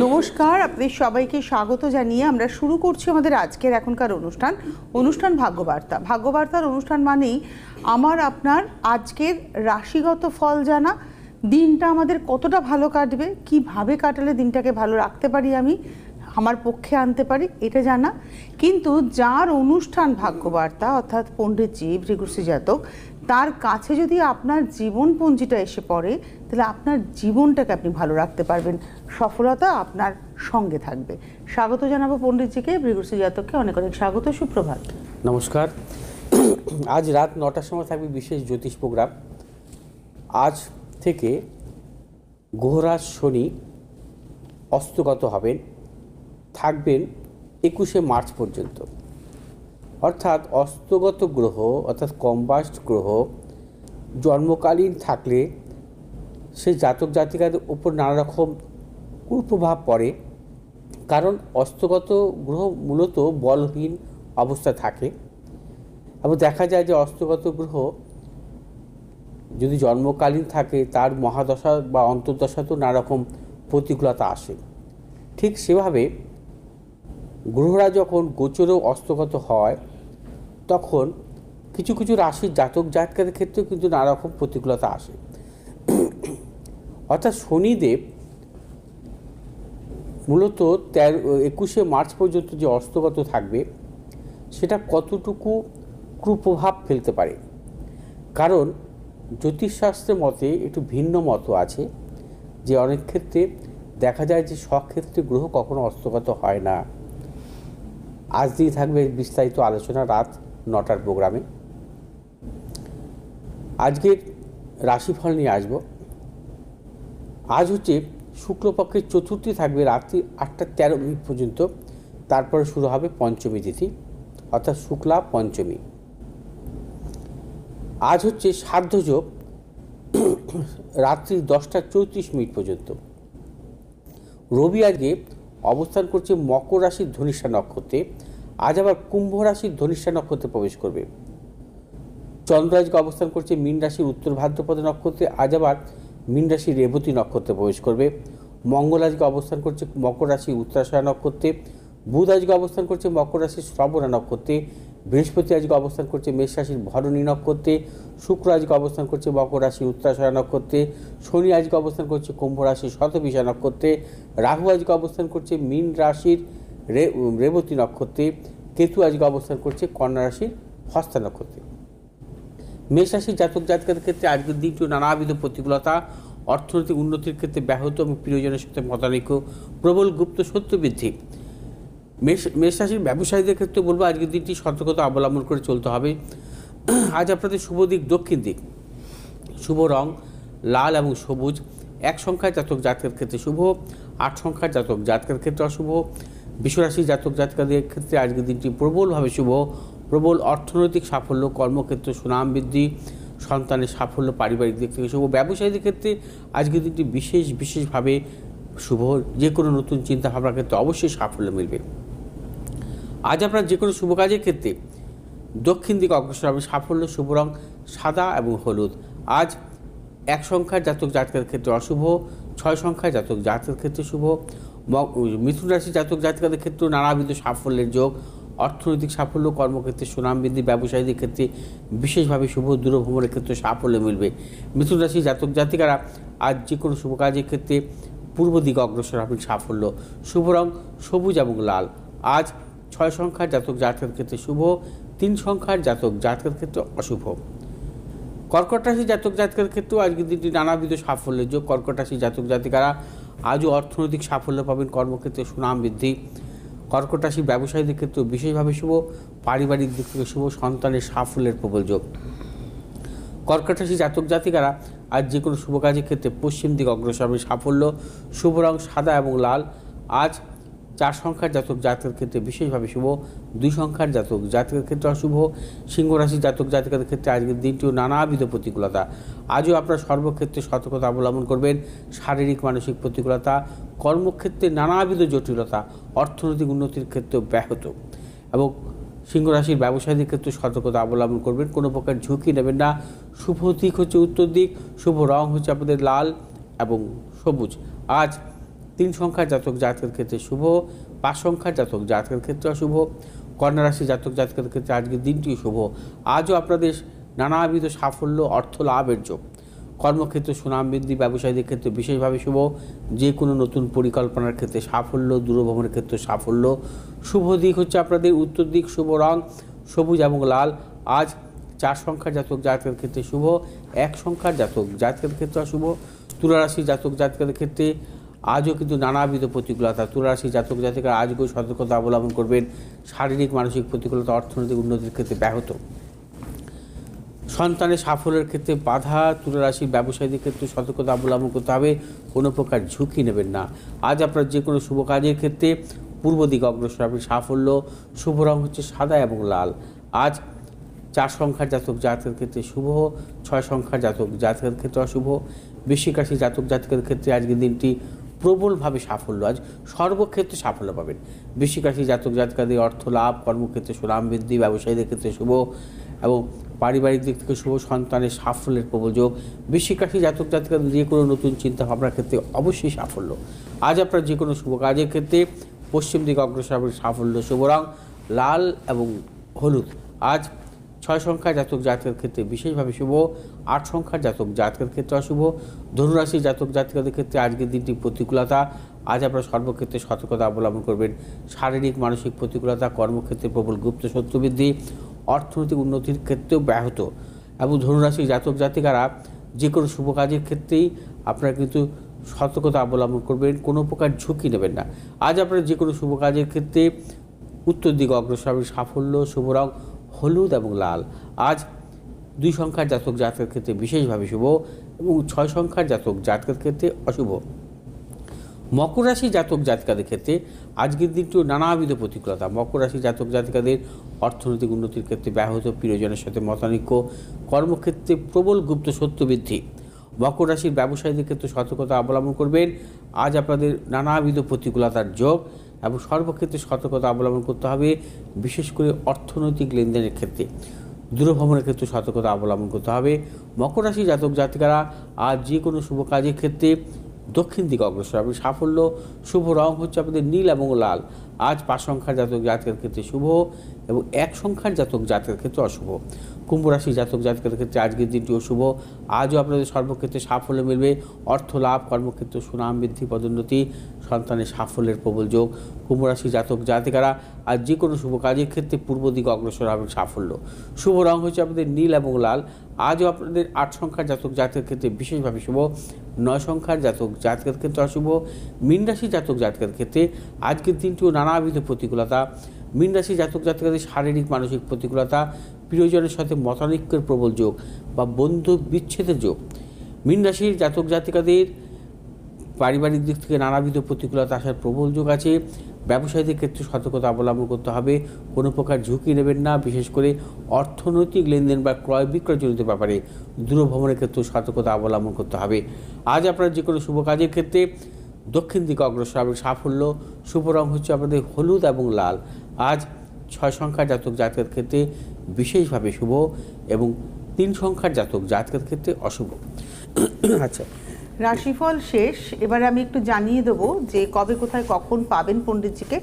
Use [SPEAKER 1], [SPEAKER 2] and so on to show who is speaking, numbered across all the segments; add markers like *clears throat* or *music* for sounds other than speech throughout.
[SPEAKER 1] নমস্কার, আপনাদের সবাইকে স্বাগত জানিয়ে আমরা শুরু করছি আমাদের আজকের এখনকার অনুষ্ঠান অনুষ্ঠান ভাগ্যবার্তা। ভাগ্যবার্তার অনুষ্ঠান মানেই আমার, আপনার আজকের রাশিগত ফল জানা, দিনটা আমাদের কতটা ভালো কাটবে, কীভাবে কাটালে দিনটাকে ভালো রাখতে পারি আমি, আমার পক্ষে আনতে পারি, এটা জানা। কিন্তু যার অনুষ্ঠান ভাগ্যবার্তা, অর্থাৎ পণ্ডিতজি ভৃগুশ্রী জাতক তার কাছে যদি আপনার জীবনপঞ্জিটা এসে পড়ে, তাহলে আপনার জীবনটাকে আপনি ভালো রাখতে পারবেন। সফলতা আপনার সঙ্গে থাকবে। স্বাগত জানাব পণ্ডিতজিকে ভৃগুশ্রী জাতককে অনেক অনেক স্বাগত, সুপ্রভাত।
[SPEAKER 2] নমস্কার। *clears throat* আজ রাত নটার সময় থাকবে বিশেষ জ্যোতিষ প্রোগ্রাম। আজ থেকে গ্রহরাজ শনি অস্তগত হবেন, থাকবেন একুশে মার্চ পর্যন্ত। অর্থাৎ অস্তগত গ্রহ, অর্থাৎ কম্বাস্ট গ্রহ, জন্মকালীন থাকলে সে জাতক জাতিকাদের উপর নানা রকম কুপ্রভাব পড়ে। কারণ অস্তগত গ্রহ মূলত বলহীন অবস্থায় থাকে। এবং দেখা যায় যে অস্তগত গ্রহ যদি জন্মকালীন থাকে, তার মহাদশা বা অন্তর্দশাতেও নানা রকম প্রতিকূলতা আসে। ঠিক সেভাবে গ্রহরা যখন গোচরেও অস্তগত হয় তখন কিছু কিছু রাশির জাতক জাতকাদের ক্ষেত্রেও কিন্তু নানা রকম প্রতিকূলতা আসে। অর্থাৎ শনিদেব মূলত তেরো, একুশে মার্চ পর্যন্ত যে অস্তগত থাকবে, সেটা কতটুকু কুপ্রভাব ফেলতে পারে? কারণ জ্যোতিষশাস্ত্রের মতে একটু ভিন্ন মত আছে, যে অনেক ক্ষেত্রে দেখা যায় যে সক্ষেত্রে গ্রহ কখনো অস্তগত হয় না। আজ দিয়ে থাকবে বিস্তারিত আলোচনা, রাত নটার প্রোগ্রামে। আজকের রাশিফল নিয়ে আসব। আজ হচ্ছে শুক্লপক্ষের চতুর্থী থাকবে রাত্রি আটটা তেরো মিনিট পর্যন্ত। তারপরে শুরু হবে পঞ্চমী তিথি, অর্থাৎ শুক্লা পঞ্চমী। আজ হচ্ছে সাধ্যযোগ রাত্রি দশটা চৌত্রিশ মিনিট পর্যন্ত। রবি আজকে অবস্থান করছে মকর রাশির ধনিষ্ঠা নক্ষত্রে। আজ আবার কুম্ভ রাশির ধনিষ্ঠা নক্ষত্রে প্রবেশ করবে। চন্দ্র আজকে অবস্থান করছে মীন রাশির উত্তর ভাদ্রপদ নক্ষত্রে, আজ আবার মীন রাশির রেবতী নক্ষত্রে প্রবেশ করবে। মঙ্গল আজকে অবস্থান করছে মকর রাশির উত্তরাশয়া নক্ষত্রে বুধ আজকে অবস্থান করছে মকর রাশির শ্রবণা নক্ষত্রে বৃহস্পতি আজকে অবস্থান করছে মেষ রাশির ভরণী নক্ষত্রে শুক্র আজকে অবস্থান করছে মকর রাশির উত্তরাশয়া নক্ষত্রে শনি আজকে অবস্থান করছে কুম্ভ রাশির শতবিশা নক্ষত্রে রাহু আজকে অবস্থান করছে মীন রাশির রেবতী নক্ষত্রে কেতু আজকে অবস্থান করছে কন্যা রাশির হস্তা নক্ষত্রে। মেষ রাশির জাতক জাতকের ক্ষেত্রে আজকের দিনটি নানাবিধ প্রতিকূলতা, অর্থনৈতিক উন্নতির ক্ষেত্রে ব্যাহত এবং প্রিয়জনের সাথে মতানৈক্য, প্রবল গুপ্ত সত্য বৃদ্ধি। মেষ রাশির ব্যবসায়ীদের ক্ষেত্রে বলব আজকের দিনটি সতর্কতা অবলম্বন করে চলতে হবে। আজ আপনাদের শুভ দিক, দক্ষিণ দিক। শুভ রং, লাল এবং সবুজ। এক সংখ্যার জাতক জাতকের ক্ষেত্রে শুভ, আট সংখ্যার জাতক জাতকের ক্ষেত্রে অশুভ। বিশ্বরাশি জাতক জাতকাদের ক্ষেত্রে আজকের দিনটি প্রবলভাবে শুভ। প্রবল অর্থনৈতিক সাফল্য, কর্মক্ষেত্র, সুনাম বৃদ্ধি, সন্তানের সাফল্য, পারিবারিক দিক থেকে শুভ। ব্যবসায়ীদের ক্ষেত্রে আজকের দিনটি বিশেষ, বিশেষভাবে শুভ। যে কোনো নতুন চিন্তাভাবনার ক্ষেত্রে অবশ্যই সাফল্য মিলবে। আজ আপনার যে কোনো শুভ কাজের ক্ষেত্রে দক্ষিণ দিকে অগ্রসর হবে সাফল্য, শুভ রং, সাদা এবং হলুদ। আজ এক সংখ্যার জাতক জাতকের ক্ষেত্রে অশুভ, ছয় সংখ্যার জাতক জাতকের ক্ষেত্রে শুভ। মিথুন রাশি জাতক জাতিকাদের ক্ষেত্রেও নানাবিধ সাফল্যের যোগ। অর্থনৈতিক সাফল্য, কর্মক্ষেত্রে সুনাম বৃদ্ধি, ব্যবসায়ীদের ক্ষেত্রে বিশেষভাবে শুভ দূরভ্রমণের ক্ষেত্রে সাফল্য মিলবে। মিথুন রাশি জাতক জাতিকারা আজ যে কোনো শুভ কাজের ক্ষেত্রে পূর্ব দিকে অগ্রসর হবেন সাফল্য। শুভ রং সবুজ এবং লাল। আজ ছয় সংখ্যার জাতক জাতকের ক্ষেত্রে শুভ, তিন সংখ্যার জাতক জাতকের ক্ষেত্রে অশুভ। কর্কট রাশি জাতক জাতকের ক্ষেত্রেও আজকের দিনটি নানাবিধ সাফল্যের যোগ। কর্কট রাশি জাতক জাতিকারা আজও অর্থনৈতিক সাফল্য পাবেন কর্মক্ষেত্রে সুনাম বৃদ্ধি। কর্কট রাশির ব্যবসায়ীদের ক্ষেত্রেও বিশেষভাবে শুভ, পারিবারিক দিক থেকে শুভ, সন্তানের সাফল্যের প্রবল যোগ। কর্কট রাশি জাতক জাতিকারা আজ যে কোনো শুভ কাজের ক্ষেত্রে পশ্চিম দিকে অগ্রসর হবে সাফল্য। শুভ রং সাদা এবং লাল। আজ চার সংখ্যার জাতক, জাতকের ক্ষেত্রে বিশেষভাবে শুভ, দুই সংখ্যার জাতক, জাতকের ক্ষেত্রে অশুভ, সিংহ রাশি জাতক জাতিকাদের ক্ষেত্রে আজকের দিনটিও নানাবিধ প্রতিকূলতা। আজও আপনার সর্বক্ষেত্রে সতর্কতা অবলম্বন করবেন, শারীরিক, মানসিক প্রতিকূলতা, কর্মক্ষেত্রে নানাবিধ জটিলতা, অর্থনৈতিক উন্নতির ক্ষেত্রেও ব্যাহত। এবং সিংহ রাশির ব্যবসায়ীদের ক্ষেত্রে সতর্কতা অবলম্বন করবেন, কোনো প্রকার ঝুঁকি নেবেন না। শুভ দিক হচ্ছে উত্তর দিক, শুভ রং হচ্ছে আপনাদের লাল এবং সবুজ। আজ তিন সংখ্যার জাতক জাতকের ক্ষেত্রে শুভ, পাঁচ সংখ্যার জাতক জাতকের ক্ষেত্রে অশুভ কন্যা রাশি জাতক জাতকের ক্ষেত্রে আজকের দিনটি শুভ। আজও আপনাদের নানাবিধ সাফল্য, অর্থ, লাভের যোগ। কর্মক্ষেত্রে সুনাম বৃদ্ধি, ব্যবসায়ীদের ক্ষেত্রে বিশেষভাবে শুভ। যে কোনো নতুন পরিকল্পনার ক্ষেত্রে সাফল্য, দূরভ্রমণের ক্ষেত্রে সাফল্য। শুভ দিক হচ্ছে আপনাদের উত্তর দিক, শুভ রং, সবুজ এবং লাল। আজ চার সংখ্যার জাতক জাতকের ক্ষেত্রে শুভ, এক সংখ্যার জাতক জাতকের ক্ষেত্রে অশুভ। তুলারাশি জাতক জাতকের ক্ষেত্রে আজও কিন্তু নানাবিধ প্রতিকূলতা। তুলারাশি জাতক জাতিকারা আজকেও সতর্কতা অবলম্বন করবেন। শারীরিক, মানসিক প্রতিকূলতা, অর্থনৈতিক উন্নতির ক্ষেত্রে ব্যাহত। সন্তানের সাফল্যের ক্ষেত্রে বাধা, তুলারাশির ব্যবসায়ীদের ক্ষেত্রে সতর্কতা অবলম্বন করতে হবে। কোনো প্রকার ঝুঁকি নেবেন না। আজ আপনার যে কোনো শুভ কাজের ক্ষেত্রে পূর্ব দিকে অগ্রসর হবে সাফল্য। শুভ রং হচ্ছে সাদা এবং লাল। আজ চার সংখ্যার জাতক জাতকের ক্ষেত্রে শুভ, ছয় সংখ্যার জাতক জাতকের ক্ষেত্রে অশুভ। বৃশ্চিক রাশি জাতক জাতকের ক্ষেত্রে আজকের দিনটি প্রবলভাবে সাফল্য, আজ সর্বক্ষেত্রে সাফল্য পাবেন। বৃশ্চিক রাশি জাতক জাতকাদের অর্থ লাভ, কর্মক্ষেত্রে সুনাম বৃদ্ধি, ব্যবসায়ীদের ক্ষেত্রে শুভ এবং পারিবারিক দিক থেকে শুভ সন্তানের সাফল্যের প্রবল যোগ। বৃশ্চিক রাশি জাতক জাতকাদের যে কোনো নতুন চিন্তা ভাবনার ক্ষেত্রে অবশ্যই সাফল্য। আজ আপনার যে কোনো শুভ কাজের ক্ষেত্রে পশ্চিম দিকে অগ্রসর সাফল্য, শুভ রং, লাল এবং হলুদ। আজ ছয় সংখ্যার জাতক জাতকের ক্ষেত্রে বিশেষভাবে শুভ, আট সংখ্যার জাতক জাতকের ক্ষেত্রে অশুভ, ধনুরাশি জাতক জাতিকাদের ক্ষেত্রে আজকের দিনটি প্রতিকূলতা। আজ আপনারা সর্বক্ষেত্রে সতর্কতা অবলম্বন করবেন। শারীরিক, মানসিক প্রতিকূলতা, কর্মক্ষেত্রে প্রবল গুপ্ত শত্রু বৃদ্ধি, অর্থনৈতিক উন্নতির ক্ষেত্রেও ব্যাহত। এবং ধনুরাশি জাতক জাতিকারা যে কোনো শুভ কাজের ক্ষেত্রেই আপনারা কিন্তু সতর্কতা অবলম্বন করবেন, কোনো প্রকার ঝুঁকি নেবেন না। আজ আপনারা যে কোনো শুভ কাজের ক্ষেত্রে উত্তর দিকে অগ্রসর সাফল্য, শুভ রং হলুদ এবং লাল। আজ দুই সংখ্যার জাতক জাতকের ক্ষেত্রে বিশেষভাবে শুভ এবং ছয় সংখ্যার জাতক জাতকের ক্ষেত্রে অশুভ। মকর রাশি জাতক জাতিকাদের ক্ষেত্রে আজকের দিনটিও নানাবিধ প্রতিকূলতা। মকর রাশি জাতক জাতিকাদের অর্থনৈতিক উন্নতির ক্ষেত্রে ব্যাহত, প্রিয়জনের সাথে মতানৈক্য, কর্মক্ষেত্রে প্রবল গুপ্ত সত্য বৃদ্ধি। মকর রাশির ব্যবসায়ীদের ক্ষেত্রে সতর্কতা অবলম্বন করবেন। আজ আপনাদের নানাবিধ প্রতিকূলতার যোগ। এবং সর্বক্ষেত্রে সতর্কতা অবলম্বন করতে হবে, বিশেষ করে অর্থনৈতিক লেনদেনের ক্ষেত্রে। দূরভ্রমণের ক্ষেত্রে সতর্কতা অবলম্বন করতে হবে। মকর রাশি জাতক জাতিকারা আজ যে কোনো শুভ কাজের ক্ষেত্রে দক্ষিণ দিকে অগ্রসর হবে। সাফল্য, শুভ রং হচ্ছে আপনাদের নীল এবং লাল। আজ পাঁচ সংখ্যার জাতক জাতকের ক্ষেত্রে শুভ এবং এক সংখ্যার জাতক জাতকের ক্ষেত্রে অশুভ। কুম্ভ রাশি জাতক জাতকের ক্ষেত্রে আজকের দিনটি অশুভ আজও আপনাদের সর্বক্ষেত্রে সাফল্য মিলবে। অর্থ লাভ, কর্মক্ষেত্রে সুনাম বৃদ্ধি, পদোন্নতি, সন্তানের সাফল্যের প্রবল যোগ। কুম্ভ রাশি জাতক জাতিকারা আর যে কোনো শুভ কাজের ক্ষেত্রে পূর্ব দিকে অগ্রসর হবে সাফল্য। শুভ রং হচ্ছে আপনাদের নীল এবং লাল। আজও আপনাদের আট সংখ্যার জাতক জাতকের ক্ষেত্রে বিশেষভাবে শুভ। নয় সংখ্যার জাতক জাতকের ক্ষেত্রে অশুভ। মীন রাশি জাতক জাতকের ক্ষেত্রে আজকের দিনটিও নানাবিধ প্রতিকূলতা। মীন রাশি জাতক জাতকাদের শারীরিক, মানসিক প্রতিকূলতা। প্রিয়জনের সাথে মতানৈক্যের প্রবল যোগ বা বন্ধু বিচ্ছেদের যোগ। মীন রাশির জাতক জাতিকাদের পারিবারিক দিক থেকে নানাবিধ প্রতিকূলতা আসার প্রবল যোগ আছে। ব্যবসায়ীদের ক্ষেত্রে সতর্কতা অবলম্বন করতে হবে। কোনো প্রকার ঝুঁকি নেবেন না, বিশেষ করে অর্থনৈতিক লেনদেন বা ক্রয় বিক্রয় জনিত ব্যাপারে দূরভ্রমণের ক্ষেত্রে সতর্কতা অবলম্বন করতে হবে। আজ আপনার যে কোনো শুভ কাজের ক্ষেত্রে দক্ষিণ দিকে অগ্রসর হবে সাফল্য। শুভ রং হচ্ছে আপনাদের হলুদ এবং লাল। আজ ছয় সংখ্যার জাতক জাতকের ক্ষেত্রে বিশেষভাবে শুভ এবং তিন সংখ্যার জাতক জাতকের ক্ষেত্রে অশুভ। আচ্ছা।
[SPEAKER 1] রাশিফল শেষ। এবারে আমি একটু জানিয়ে দেবো যে কবে কোথায় কখন পাবেন পণ্ডিতজিকে।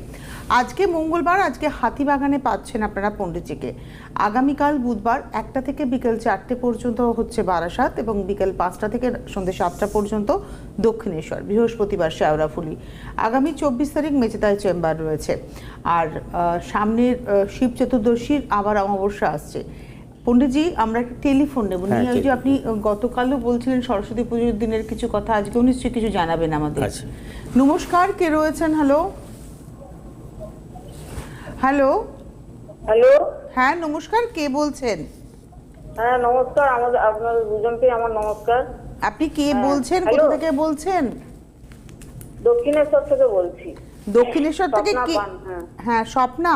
[SPEAKER 1] আজকে মঙ্গলবার, আজকে হাতিবাগানে পাচ্ছেন আপনারা পণ্ডিতজিকে। আগামীকাল বুধবার একটা থেকে বিকেল চারটে পর্যন্ত হচ্ছে বারাসাত এবং বিকেল পাঁচটা থেকে সন্ধ্যে সাতটা পর্যন্ত দক্ষিণেশ্বর, বৃহস্পতিবার শেওড়াফুলি আগামী চব্বিশ তারিখ মেচেদায় চেম্বার রয়েছে। আর সামনের শিব চতুর্দশীর আবার অমাবস্যা আসছে। পণ্ডিতজি আমরা একটা টেলিফোন নেব।
[SPEAKER 2] হ্যাঁ,
[SPEAKER 1] নিয়ে ওই যে আপনি গতকালও বলছিলেন সরস্বতী পুজোর দিনের কিছু কথা আজকেও নিশ্চয়ই কিছু জানাবেন আমাদের।
[SPEAKER 2] আচ্ছা।
[SPEAKER 1] নমস্কার কে রয়েছেন? হ্যালো হ্যালো
[SPEAKER 3] হ্যালো
[SPEAKER 1] হ্যাঁ নমস্কার কে বলছেন?
[SPEAKER 3] হ্যাঁ নমস্কার আমাদের আপনাদের দুজনকে আমার নমস্কার।
[SPEAKER 1] আপনি কে
[SPEAKER 3] হ্যাঁ,
[SPEAKER 1] বলছেন? কোথা থেকে বলছেন?
[SPEAKER 3] দক্ষিণেশ্বর থেকে বলছি।
[SPEAKER 1] দক্ষিণেশ্বর থেকে কি
[SPEAKER 3] হ্যাঁ।
[SPEAKER 1] হ্যাঁ স্বপ্না?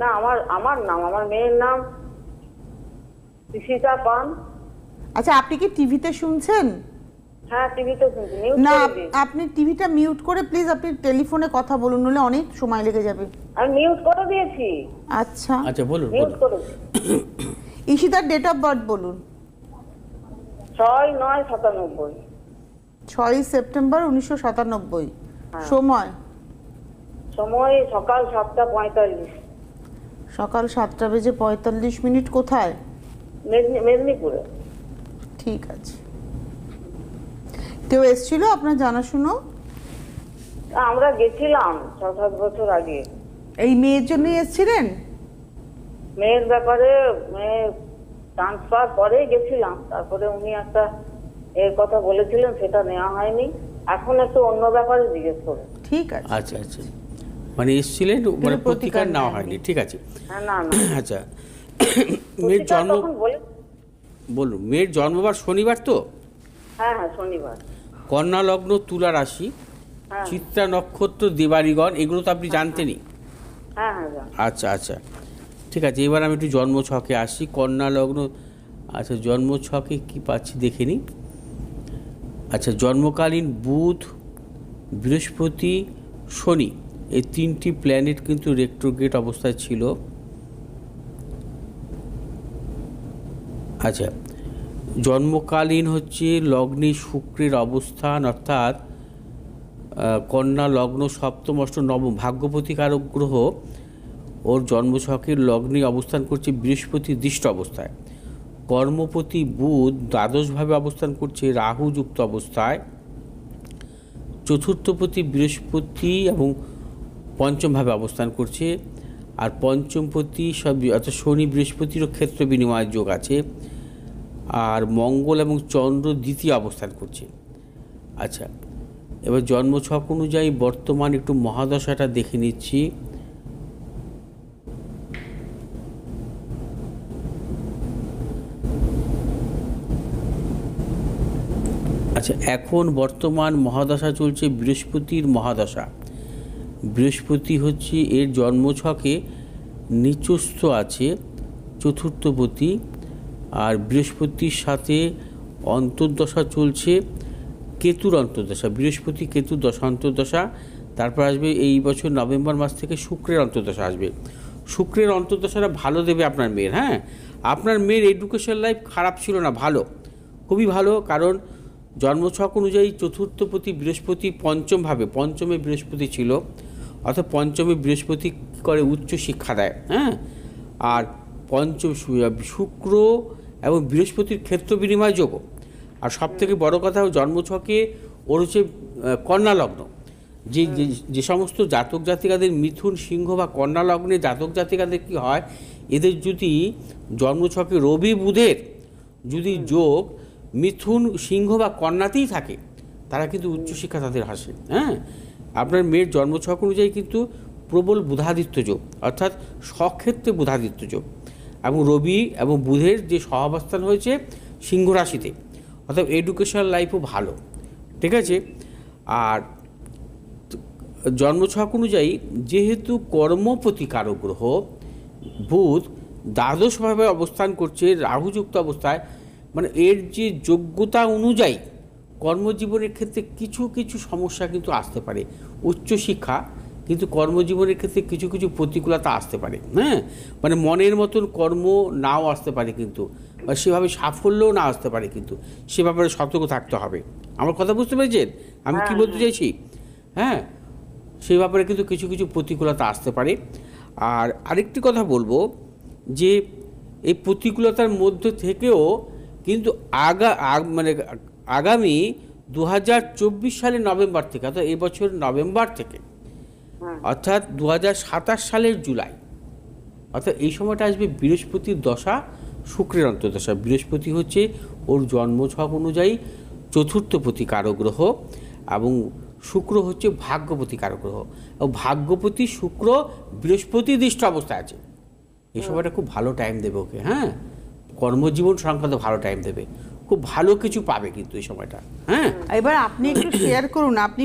[SPEAKER 3] না আমার আমার নাম আমার মেয়ের নাম
[SPEAKER 1] আচ্ছা আপনি কি টিভিতে শুনছেন?
[SPEAKER 3] হ্যাঁ টিভিতে শুনছি
[SPEAKER 1] না আপনি টিভিটা মিউট করে প্লিজ আপনি টেলিফোনে কথা বলুন নলে অনেক সময় লেগে যাবে।
[SPEAKER 3] আমি মিউট করে দিয়েছি।
[SPEAKER 1] আচ্ছা।
[SPEAKER 2] আচ্ছা বলুন
[SPEAKER 3] মিউট
[SPEAKER 1] ঈশিতার ডেট অফ বার্থ বলুন।
[SPEAKER 3] ছয় নয় সাতানব্বই।
[SPEAKER 1] ছয়ই সেপ্টেম্বর উনিশশো সাতানব্বই।
[SPEAKER 3] হ্যাঁ।
[SPEAKER 1] সময়?
[SPEAKER 3] সময় সকাল সাতটা পঁয়তাল্লিশ।
[SPEAKER 1] সকাল সাতটা বেজে পঁয়তাল্লিশ মিনিট কোথায়?
[SPEAKER 3] মেদিনীপুরে।
[SPEAKER 1] ঠিক আছে। কেউ এসছিল? আপনার জানাশুনো?
[SPEAKER 3] আমরা গেছিলাম ছ সাত বছর আগে।
[SPEAKER 1] এই মেয়ের জন্যই এসছিলেন?
[SPEAKER 3] মেয়ের ব্যাপারে মেয়ে ট্রান্সফার পরে গেছিলাম। তারপরে উনি একটা এর কথা বলেছিলেন সেটা নেওয়া হয়নি। এখন একটু অন্য ব্যাপারে জিজ্ঞেস করুন
[SPEAKER 1] ঠিক আছে।
[SPEAKER 2] আচ্ছা আচ্ছা। মানে এসছিলেন মানে
[SPEAKER 1] প্রতিকার
[SPEAKER 2] প্রতিকার নেওয়া হয়নি। ঠিক আছে।
[SPEAKER 3] হ্যাঁ না না।
[SPEAKER 2] আচ্ছা। *coughs* মেয়ের জন্ম বলুন মেয়ের জন্মবার শনিবার তো?
[SPEAKER 3] হ্যাঁ হ্যাঁ শনিবার।
[SPEAKER 2] কন্যা লগ্ন তুলা রাশি
[SPEAKER 3] হ্যাঁ।
[SPEAKER 2] চিত্রা নক্ষত্র দেবারিগণ এগুলো তো আপনি জানতেনই।
[SPEAKER 3] হ্যাঁ হ্যাঁ জান।
[SPEAKER 2] আচ্ছা আচ্ছা। ঠিক আছে এবার আমি একটু জন্ম ছকে আসি। কন্যা লগ্ন আচ্ছা জন্ম ছকে কী পাচ্ছি দেখে নিই। আচ্ছা জন্মকালীন বুধ বৃহস্পতি শনি। এই তিনটি প্ল্যানেট কিন্তু রেক্টোগেট অবস্থায় ছিল। আচ্ছা জন্মকালীন হচ্ছে লগ্নে শুক্রের অবস্থান, অর্থাৎ কন্যা লগ্ন সপ্তম অষ্ট নবম। ভাগ্যপতি কারক গ্রহ, ওর জন্মছকের লগ্নে অবস্থান করছে বৃহস্পতি দৃষ্ট অবস্থায়। কর্মপতি বুধ দ্বাদশভাবে অবস্থান করছে রাহু যুক্ত অবস্থায়। চতুর্থপতি বৃহস্পতি এবং পঞ্চমভাবে অবস্থান করছে। আর পঞ্চমপতি সব, অর্থাৎ শনি বৃহস্পতিরও ক্ষেত্র বিনিময় যোগ আছে। মঙ্গল এবং চন্দ্র দ্বিতীয় অবস্থান করছে। আচ্ছা এবার জন্মছক অনুযায়ী বর্তমান একটু মহাদশাটা দেখে নিচ্ছি। আচ্ছা এখন বর্তমান মহাদশা চলছে বৃহস্পতির মহাদশা। বৃহস্পতি হচ্ছে এর জন্মছকে নিচস্থ আছে চতুর্থপতি আর বৃহস্পতির সাথে অন্তর্দশা চলছে, কেতুর অন্তর্দশা, বৃহস্পতি কেতুর দশা, অন্তর্দশা। তারপর আসবে এই বছর নভেম্বর মাস থেকে শুক্রের অন্তর্দশা আসবে। শুক্রের অন্তর্দশাটা ভালো দেবে আপনার মেয়ের হ্যাঁ? আপনার মেয়ের এডুকেশন লাইফ খারাপ ছিল না, ভালো। খুবই ভালো, কারণ জন্মছক অনুযায়ী চতুর্থপতি বৃহস্পতি পঞ্চমভাবে পঞ্চমে বৃহস্পতি ছিল, অর্থাৎ পঞ্চমে বৃহস্পতি করে উচ্চ শিক্ষা দেয় হ্যাঁ? আর পঞ্চম শুক্র এবং বৃহস্পতির ক্ষেত্র বিনিময় যোগ। আর সব থেকে বড় কথা জন্মছকে ওর হচ্ছে আহ, কন্যা লগ্ন। যে যে- যে সমস্ত জাতক জাতিকাদের মিথুন সিংহ বা কন্যা লগ্নে জাতক জাতিকাদের কি হয় এদের যদি জন্মছকে রবি বুধের যদি যোগ মিথুন সিংহ বা কন্যাতেই থাকে তারা কিন্তু উচ্চশিক্ষা তাদের হাসে হ্যাঁ? আপনার মেয়ের জন্মছক অনুযায়ী কিন্তু প্রবল বুধাদিত্য যোগ অর্থাৎ স্বক্ষেত্রে বুধাদিত্য যোগ। এবং রবি এবং বুধের যে সহাবস্থান হয়েছে সিংহ রাশিতে। অর্থাৎ এডুকেশনাল লাইফও ভালো। ঠিক আছে? আর জন্মছক অনুযায়ী যেহেতু কর্মপতি কারক গ্রহ, বুধ দ্বাদশভাবে অবস্থান করছে, রাহুযুক্ত অবস্থায়। মানে এর যে যোগ্যতা অনুযায়ী কর্মজীবনের ক্ষেত্রে কিছু কিছু সমস্যা কিন্তু আসতে পারে। উচ্চশিক্ষা কিন্তু কর্মজীবনের ক্ষেত্রে কিছু কিছু প্রতিকূলতা আসতে পারে হ্যাঁ? মানে মনের মতন কর্ম নাও আসতে পারে কিন্তু বা সেভাবে সাফল্যও না আসতে পারে কিন্তু সে ব্যাপারে সতর্ক থাকতে হবে। আমার কথা বুঝতে পেরেছেন? আমি কি বলতে চাইছি? হ্যাঁ? সেই ব্যাপারে কিন্তু কিছু কিছু প্রতিকূলতা আসতে পারে। আর আরেকটি কথা বলব যে এই প্রতিকূলতার মধ্যে থেকেও কিন্তু আগা মানে আগামী দু হাজার চব্বিশ সালের নভেম্বর থেকে অর্থাৎ এবছর নভেম্বর থেকে
[SPEAKER 3] হ্যাঁ
[SPEAKER 2] অর্থাৎ দু সালের জুলাই। অর্থাৎ এই সময়টা আসবে বৃহস্পতির দশা শুক্রের অন্তর্দশা। বৃহস্পতি হচ্ছে ওর জন্মছক অনুযায়ী চতুর্থপতি কারগ্রহ এবং শুক্র হচ্ছে ভাগ্যপতি কারগ্রহ এবং ভাগ্যপতি শুক্র বৃহস্পতি দৃষ্ট অবস্থায় আছে। এই সময়টা খুব ভালো টাইম দেবে ওকে হ্যাঁ? কর্মজীবন সংক্রান্ত ভালো টাইম দেবে। খুব ভালো কিছু পাবে কিন্তু এই সময়টা হ্যাঁ?
[SPEAKER 1] এবার আপনি একটু শেয়ার করুন আপনি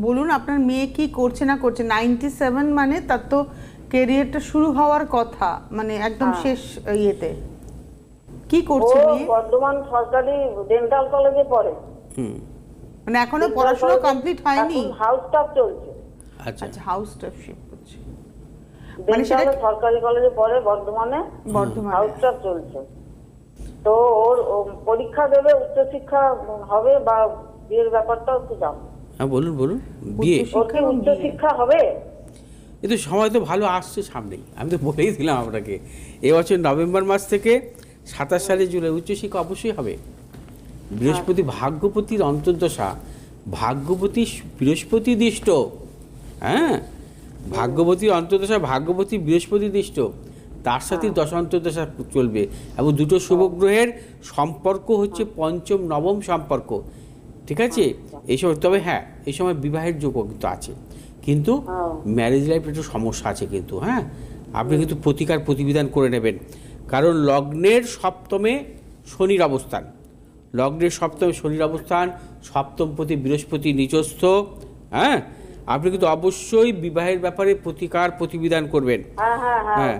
[SPEAKER 1] বলুন আপনার মেয়ে কি করছে না করছে। নাইনটি সেভেন মানে তার তো কেরিয়ারটা শুরু হওয়ার কথা মানে একদম শেষ ইয়েতে। কি করছে মেয়ে?
[SPEAKER 3] বর্ধমান সরকারি ডেন্টাল কলেজে পড়ে।
[SPEAKER 2] হুম।
[SPEAKER 1] মানে এখনও পড়াশোনা কমপ্লিট হয়নি?
[SPEAKER 3] হাউস স্টাফ চলছে।
[SPEAKER 2] আচ্ছা।
[SPEAKER 1] আচ্ছা হাউস স্টাফশিপ করছে। মানে সেটা
[SPEAKER 3] সরকারি কলেজে পড়ে বর্ধমানে।
[SPEAKER 1] বর্ধমানে।
[SPEAKER 3] হাউস স্টাফ চলছে। তো ওর পরীক্ষা দেবে উচ্চশিক্ষা হবে বা বিয়ের ব্যাপারটাও একটু জানো।
[SPEAKER 2] হ্যাঁ বলুন বলুন। বিয়ে?
[SPEAKER 1] উচ্চশিক্ষা।
[SPEAKER 3] হবে?
[SPEAKER 2] কিন্তু সময় তো ভালো আসছে সামনেই। আমি তো বলেই দিলাম আপনাকে। এবছর নভেম্বর মাস থেকে সাতাশ সালে জুলাই উচ্চশিক্ষা অবশ্যই হবে। বৃহস্পতি ভাগ্যপতির অন্তর্দশা। ভাগ্যপতি বৃহস্পতি দৃষ্ট। হ্যাঁ? ভাগ্যবতী অন্তর্দশা ভাগ্যবতী বৃহস্পতি দৃষ্ট। তার সাথে দশ অন্তর্দশা চলবে। এবং দুটো শুভগ্রহের সম্পর্ক হচ্ছে পঞ্চম নবম সম্পর্ক। ঠিক আছে? এই সময় তবে হ্যাঁ এই সময় বিবাহের যোগও কিন্তু আছে। কিন্তু ম্যারেজ লাইফে একটু সমস্যা আছে কিন্তু হ্যাঁ? আপনি কিন্তু প্রতিকার প্রতিবিধান করে নেবেন। কারণ লগ্নের সপ্তমে শনির অবস্থান। লগ্নের সপ্তমে শনির অবস্থান সপ্তম প্রতি বৃহস্পতি নিচস্থ হ্যাঁ? আপনি কিন্তু অবশ্যই বিবাহের ব্যাপারে প্রতিকার প্রতিবিধান করবেন।
[SPEAKER 3] হ্যাঁ হ্যাঁ হ্যাঁ
[SPEAKER 2] হ্যাঁ।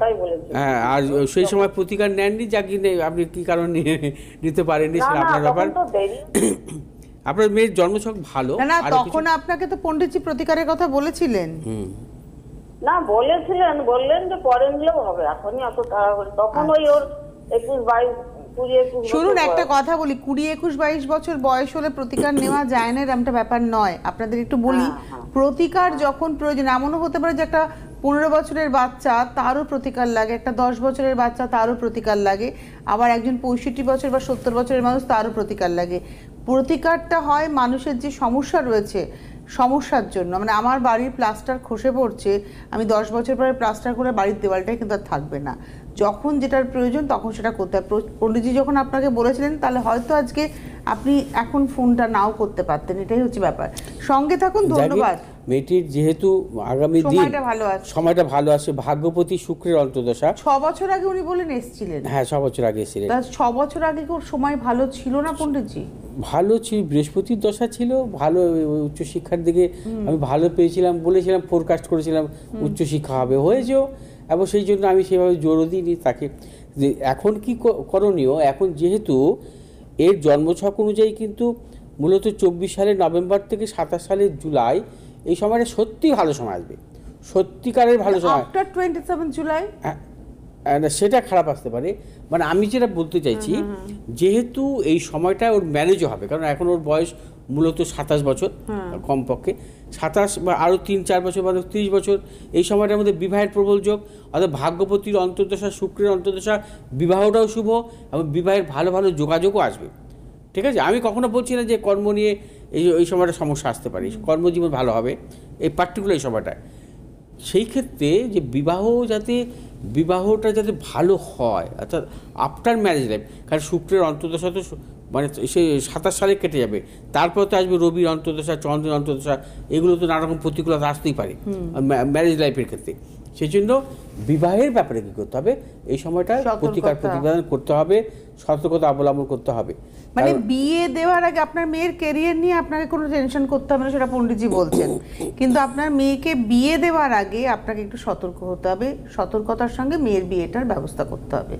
[SPEAKER 2] হ্যাঁ আর সেই সময় প্রতিকার নেননি যা কি আপনি কি কারণ *laughs* নিতে পারেননি সেটা আপনার ব্যাপার। *coughs* আপনার মেয়ের জন্মছক ভালো
[SPEAKER 1] না তখন আপনাকে তো পণ্ডিতজি প্রতিকারের কথা বলেছিলেন।
[SPEAKER 2] হুম।
[SPEAKER 3] না বলেছিলেন বললেন যে পরে নিলেও হবে এখনই অত তাড়াহুড়ো। তখন ওই ওর একুশ বাইশ
[SPEAKER 1] শুনুন একটা কথা বলি কুড়ি একুশ বাইশ বছর বয়স হলে প্রতিকার নেওয়া যায় না এরকমটা ব্যাপার নয়। আপনাদের একটু বলি প্রতিকার যখন প্রয়োজন এমনও হতে পারে যে একটা পনেরো বছরের বাচ্চা তারও প্রতিকার লাগে একটা দশ বছরের বাচ্চা তারও প্রতিকার লাগে আবার একজন পঁয়ষট্টি বছর বা সত্তর বছরের মানুষ তারও প্রতিকার লাগে। প্রতিকারটা হয় মানুষের যে সমস্যা রয়েছে সমস্যার জন্য। মানে আমার বাড়ির প্লাস্টার খসে পড়ছে আমি দশ বছর পরে প্লাস্টার করে বাড়ির দেওয়ালটাই কিন্তু আর থাকবে না। যখন যেটার প্রয়োজন তখন সেটা করতে হয়। পণ্ডিতজি যখন আপনাকে বলেছিলেন তাহলে হয়তো আজকে আপনি এখন ফোনটা নাও করতে পারতেন এটাই হচ্ছে ব্যাপার। সঙ্গে থাকুন ধন্যবাদ।
[SPEAKER 2] মেয়েটির যেহেতু আগামী দিন
[SPEAKER 1] সময়টা ভালো আছে।
[SPEAKER 2] সময়টা ভালো আছে ভাগ্যপতি শুক্রের অন্তর্দশা।
[SPEAKER 1] ছ বছর আগে উনি বলেন এসেছিলেন।
[SPEAKER 2] হ্যাঁ ছ বছর আগে এসেছিলেন।
[SPEAKER 1] ছ বছর আগে ওর সময় ভালো ছিল না পণ্ডিতজি?
[SPEAKER 2] ভালো ছিল বৃহস্পতির দশা ছিল ভালো উচ্চশিক্ষার দিকে আমি ভালো পেয়েছিলাম বলেছিলাম ফোরকাস্ট করেছিলাম উচ্চশিক্ষা হবে হয়েছেও। এবং সেই জন্য আমি সেভাবে জোরও দিইনি তাকে। যে এখন কি করণীয়? এখন যেহেতু এর জন্মছক অনুযায়ী কিন্তু মূলত চব্বিশ সালের নভেম্বর থেকে সাতাশ সালের জুলাই এই সময়টা সত্যি ভালো সময় আসবে। সত্যিকারের ভালো সময়।
[SPEAKER 1] আফটার টোয়েন্টি সেভেন জুলাই
[SPEAKER 2] হ্যাঁ, সেটা খারাপ আসতে পারে। মানে আমি যেটা বলতে চাইছি যেহেতু এই সময়টা ওর ম্যানেজও হবে কারণ এখন ওর বয়স মূলত সাতাশ বছর কমপক্ষে। সাতাশ বা আরও তিন চার বছর বা তিরিশ বছর এই সময়টার মধ্যে বিবাহের প্রবল যোগ অর্থাৎ ভাগ্যপতির অন্তর্দশা শুক্রের অন্তর্দশা বিবাহটাও শুভ এবং বিবাহের ভালো ভালো যোগাযোগও আসবে। ঠিক আছে? আমি কখনো বলছি না যে কর্ম নিয়ে এই এই সময়টা সমস্যা আসতে পারে কর্মজীবন ভালো হবে এই পার্টিকুলার এই সময়টায়। সেই ক্ষেত্রে যে বিবাহ যাতে বিবাহটা যাতে ভালো হয় অর্থাৎ আফটার ম্যারেজ লাইফ কারণ শুক্রের অন্তর্দশা তো মানে সে সাতাশ সালে কেটে যাবে তারপর তো আসবে রবির অন্তর্দশা চন্দ্রের অন্তর্দশা এগুলো তো নানা রকম প্রতিকূলতা আসতেই পারে ম্যারেজ লাইফের ক্ষেত্রে। সেই জন্য বিবাহের ব্যাপারে কী করতে হবে? এই সময়টা প্রতিকার প্রতিবেদন করতে হবে সতর্কতা অবলম্বন করতে হবে।
[SPEAKER 1] মানে বিয়ে দেওয়ার আগে আপনার মেয়ের কেরিয়ার নিয়ে আপনাকে কোনো টেনশন করতে হবে না সেটা পণ্ডিতজি বলছেন। কিন্তু আপনার মেয়েকে বিয়ে দেওয়ার আগে আপনাকে একটু সতর্ক হতে হবে সতর্কতার সঙ্গে মেয়ের বিয়েটার ব্যবস্থা করতে হবে।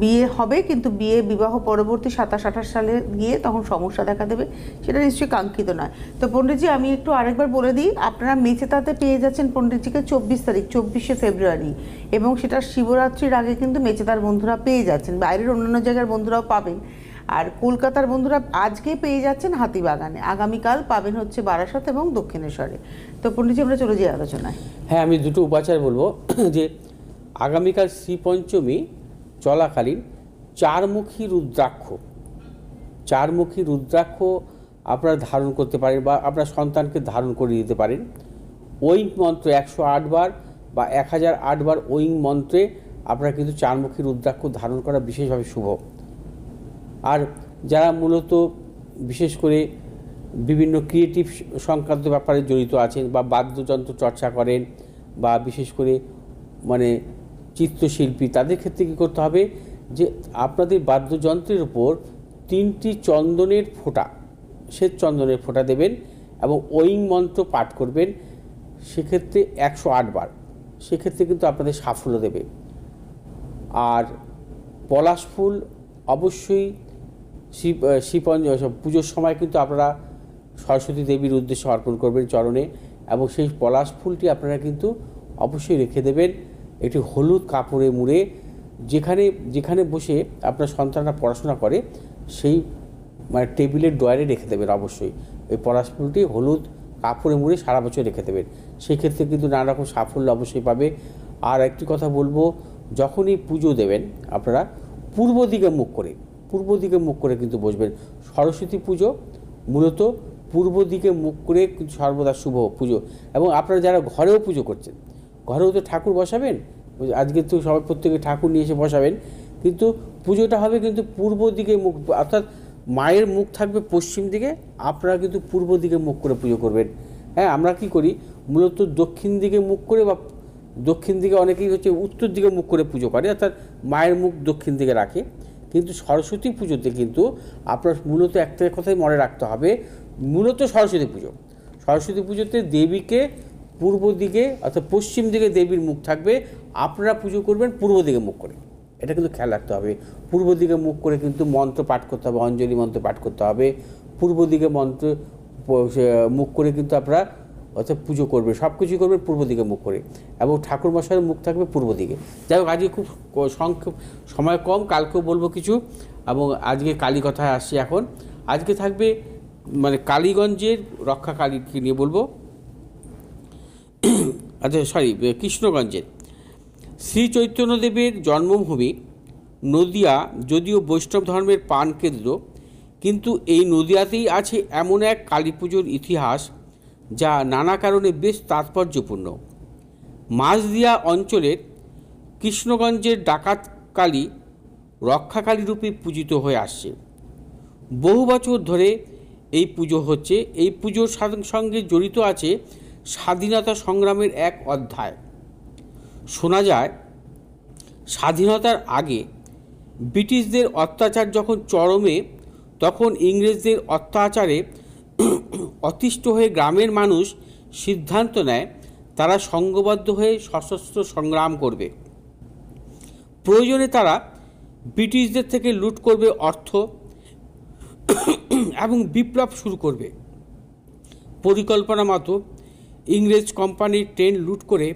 [SPEAKER 1] বিয়ে হবে কিন্তু বিয়ে বিবাহ পরবর্তী সাতাশ আঠাশ সালে গিয়ে তখন সমস্যা দেখা দেবে সেটা নিশ্চয়ই কাঙ্ক্ষিত নয়। তো পণ্ডিতজি আমি একটু আরেকবার বলে দিই আপনারা মেচেতাতে পেয়ে যাচ্ছেন পণ্ডিতজিকে চব্বিশ তারিখ চব্বিশে ফেব্রুয়ারি এবং সেটা শিবরাত্রির আগে কিন্তু মেচেতার বন্ধুরা পেয়ে যাচ্ছেন বাইরের অন্যান্য জায়গার বন্ধুরাও পাবেন। আর কলকাতার বন্ধুরা আজকে পেয়ে যাচ্ছেন হাতিবাগানে। আগামীকাল পাবেন হচ্ছে বারাসাত এবং দক্ষিণেশ্বরে। তো পণ্ডিতজি, আমরা চলে যাই আলোচনায়।
[SPEAKER 2] হ্যাঁ আমি দুটো উপাচার বলব। *clears throat* যে আগামীকাল শ্রী পঞ্চমী চলাকালীন চারমুখী রুদ্রাক্ষ। চারমুখী রুদ্রাক্ষ আপনারা ধারণ করতে পারেন বা আপনার সন্তানকে ধারণ করে দিতে পারেন। ওইং মন্ত্র একশো বার বা এক হাজার আট বার ওইং মন্ত্রে আপনারা কিন্তু চারমুখী রুদ্রাক্ষ ধারণ করা বিশেষভাবে শুভ। আর যারা মূলত বিশেষ করে বিভিন্ন ক্রিয়েটিভ সংক্রান্ত ব্যাপারে জড়িত আছেন বা বাদ্যযন্ত্র চর্চা করেন বা বিশেষ করে মানে চিত্রশিল্পী, তাদের ক্ষেত্রে কী করতে হবে যে আপনাদের বাদ্যযন্ত্রের উপর তিনটি চন্দনের ফোঁটা, শ্বেত চন্দনের ফোঁটা দেবেন এবং ওয়িং মন্ত্র পাঠ করবেন। সেক্ষেত্রে একশো বার। সেক্ষেত্রে কিন্তু আপনাদের সাফল্য দেবে। আর পলাশ ফুল অবশ্যই শিব শিপঞ্জ পুজোর সময় কিন্তু আপনারা সরস্বতী দেবীর উদ্দেশ্যে অর্পণ করবেন চরণে এবং সেই পলাশ ফুলটি আপনারা কিন্তু অবশ্যই রেখে দেবেন। একটি হলুদ কাপড়ে মুড়ে। যেখানে যেখানে বসে আপনার সন্তানরা পড়াশোনা করে, সেই মানে টেবিলের ডয়ারে রেখে দেবেন অবশ্যই। ওই পলাশ ফুলটি হলুদ কাপড়ে মুড়ে সারা বছর রেখে দেবেন। সেক্ষেত্রে কিন্তু নানা রকম সাফল্য অবশ্যই পাবে। আর একটি কথা বলব, যখনই পুজো দেবেন, আপনারা পূর্ব দিকে মুখ করে পূর্ব দিকে মুখ করে কিন্তু বসবেন। সরস্বতী পুজো মূলত পূর্ব দিকে মুখ করে সর্বদা শুভ পুজো। এবং আপনারা যারা ঘরেও পুজো করছেন, ঘরেও তো ঠাকুর বসাবেন, আজকে তো সবাই প্রত্যেকে ঠাকুর নিয়ে এসে বসাবেন, কিন্তু পুজোটা হবে কিন্তু পূর্ব দিকে মুখ, অর্থাৎ মায়ের মুখ থাকবে পশ্চিম দিকে, আপনারা কিন্তু পূর্ব দিকে মুখ করে পুজো করবেন। হ্যাঁ আমরা কি করি? মূলত দক্ষিণ দিকে মুখ করে বা দক্ষিণ দিকে অনেকেই হচ্ছে উত্তর দিকে মুখ করে পুজো করে, অর্থাৎ মায়ের মুখ দক্ষিণ দিকে রাখে। কিন্তু সরস্বতী পুজোতে কিন্তু আপনার মূলত একটা কথাই মনে রাখতে হবে, মূলত সরস্বতী পুজো। সরস্বতী পুজোতে দেবীকে পূর্ব দিকে অর্থাৎ পশ্চিম দিকে দেবীর মুখ থাকবে, আপনারা পুজো করবেন পূর্ব দিকে মুখ করে। এটা কিন্তু খেয়াল রাখতে হবে। পূর্ব দিকে মুখ করে কিন্তু মন্ত্র পাঠ করতে হবে, অঞ্জলি মন্ত্র পাঠ করতে হবে। পূর্ব দিকে মন্ত্র মুখ করে কিন্তু আপনারা অর্থাৎ পুজো করবে সব কিছুই করবে পূর্ব দিকে মুখ করে এবং ঠাকুর মশাইয়ের মুখ থাকবে পূর্ব দিকে। যাই হোক, আজকে খুব সংক্ষেপ সময় কম, কালকেও বলব কিছু এবং আজকে কালী কথায় আসছি এখন। আজকে থাকবে মানে কালীগঞ্জের রক্ষা কালীকে নিয়ে বলব। আচ্ছা সরি কৃষ্ণগঞ্জের। শ্রী চৈতন্যদেবের জন্মভূমি নদিয়া, যদিও বৈষ্ণব ধর্মের প্রাণ কেন্দ্র, কিন্তু এই নদিয়াতেই আছে এমন এক কালী পুজোর ইতিহাস যা নানা কারণে বেশ তাৎপর্যপূর্ণ। মাঝদিয়া অঞ্চলের কৃষ্ণগঞ্জের ডাকাত কালী রক্ষাকালী রূপে পূজিত হয়ে আসছে। বহু বছর ধরে এই পুজো হচ্ছে। এই পুজোর সঙ্গে জড়িত আছে স্বাধীনতা সংগ্রামের এক অধ্যায়। শোনা যায়, স্বাধীনতার আগে ব্রিটিশদের অত্যাচার যখন চরমে, তখন ইংরেজদের অত্যাচারে অতিষ্ঠ হয়ে গ্রামের মানুষ সিদ্ধান্ত নেয় তারা সংঘবদ্ধ হয়ে সশস্ত্র সংগ্রাম করবে। প্রয়োজনে তারা ব্রিটিশদের থেকে লুট করবে অর্থ এবং বিপ্লব শুরু করবে। পরিকল্পনা মতো ইংরেজ কোম্পানির ট্রেন লুট করে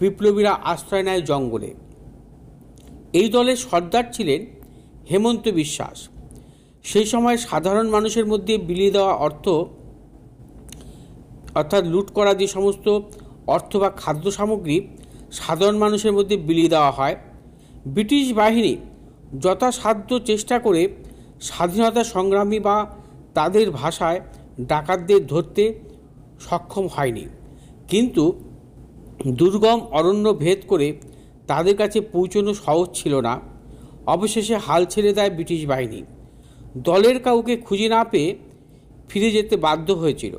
[SPEAKER 2] বিপ্লবীরা আশ্রয় নেয় জঙ্গলে। এই দলের সর্দার ছিলেন হেমন্ত বিশ্বাস। সেই সময় সাধারণ মানুষের মধ্যে বিলিয়ে দেওয়া অর্থ অর্থাৎ লুট করা যে সমস্ত অর্থ বা খাদ্য সামগ্রী সাধারণ মানুষের মধ্যে বিলিয়ে দেওয়া হয়, ব্রিটিশ বাহিনী যথাসাধ্য চেষ্টা করে স্বাধীনতা সংগ্রামী বা তাদের ভাষায় ডাকাতদের ধরতে সক্ষম হয়নি। কিন্তু দুর্গম অরণ্য ভেদ করে তাদের কাছে পৌঁছানো সহজ ছিল না। অবশেষে হাল ছেড়ে দেয় ব্রিটিশ বাহিনী। দলের কাউকে খুঁজে না পেয়ে ফিরে যেতে বাধ্য হয়েছিল।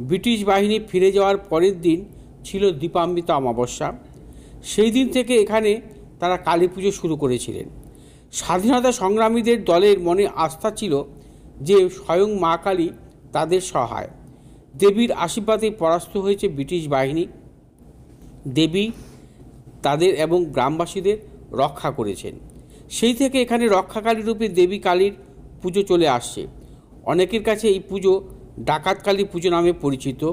[SPEAKER 2] ব্রিটিশ বাহিনী ফিরে যাওয়ার পরের দিন ছিল দীপান্বিত অমাবস্যা। সেই দিন থেকে এখানে তারা কালী পুজো শুরু করেছিলেন। স্বাধীনতা সংগ্রামীদের দলের মনে আস্থা ছিল যে স্বয়ং মা কালী তাদের সহায়। দেবীর আশীর্বাদে পরাস্ত হয়েছে ব্রিটিশ বাহিনী। দেবী তাদের এবং গ্রামবাসীদের রক্ষা করেছেন। সেই থেকে এখানে রক্ষাকালী রূপে দেবী কালীর পুজো চলে আসছে। অনেকের কাছে এই পুজো ডাকাত কালী পুজো নামে পরিচিত।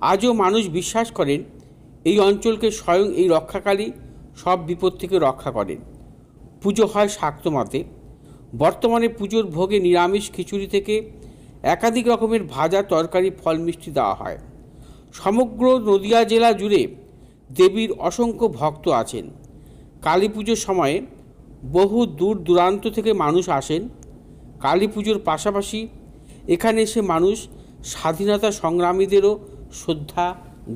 [SPEAKER 2] আজও মানুষ বিশ্বাস করেন, এই অঞ্চলকে স্বয়ং এই রক্ষাকালী সব বিপদ থেকে রক্ষা করেন। পুজো হয় শাক্তমাতে বর্তমানে পুজোর ভোগে নিরামিষ খিচুড়ি থেকে একাধিক রকমের ভাজা, তরকারি, ফল মিষ্টি দেওয়া হয়। সমগ্র নদিয়া জেলা জুড়ে দেবীর অসংখ্য ভক্ত আছেন। কালী পুজোর সময়ে বহু দূর দূরান্ত থেকে মানুষ আসেন। কালী পুজোর পাশাপাশি এখানে এসে মানুষ স্বাধীনতা সংগ্রামীদেরও শ্রদ্ধা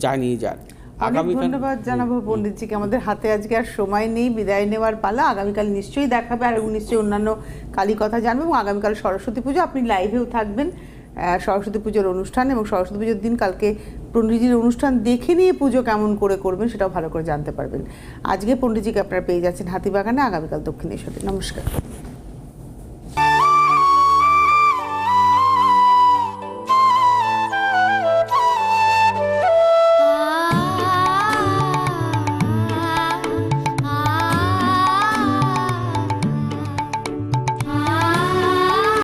[SPEAKER 2] জানিয়ে যান।
[SPEAKER 1] অনেক ধন্যবাদ জানাব পণ্ডিতজিকে। আমাদের হাতে আজকে আর সময় নেই বিদায় নেওয়ার পালা। আগামীকাল নিশ্চয়ই দেখাবে আর নিশ্চয়ই অন্যান্য কালী কথা জানব এবং আগামীকাল সরস্বতী পুজো। আপনি লাইভেও থাকবেন সরস্বতী পুজোর অনুষ্ঠান এবং সরস্বতী পুজোর দিন কালকে পণ্ডিতজির অনুষ্ঠান দেখে নিয়ে পুজো কেমন করে করবেন সেটাও ভালো করে জানতে পারবেন। আজকে পণ্ডিতজিকে আপনারা পেয়ে যাচ্ছেন হাতিবাগানে। আগামীকাল দক্ষিণেশ্বরে। নমস্কার।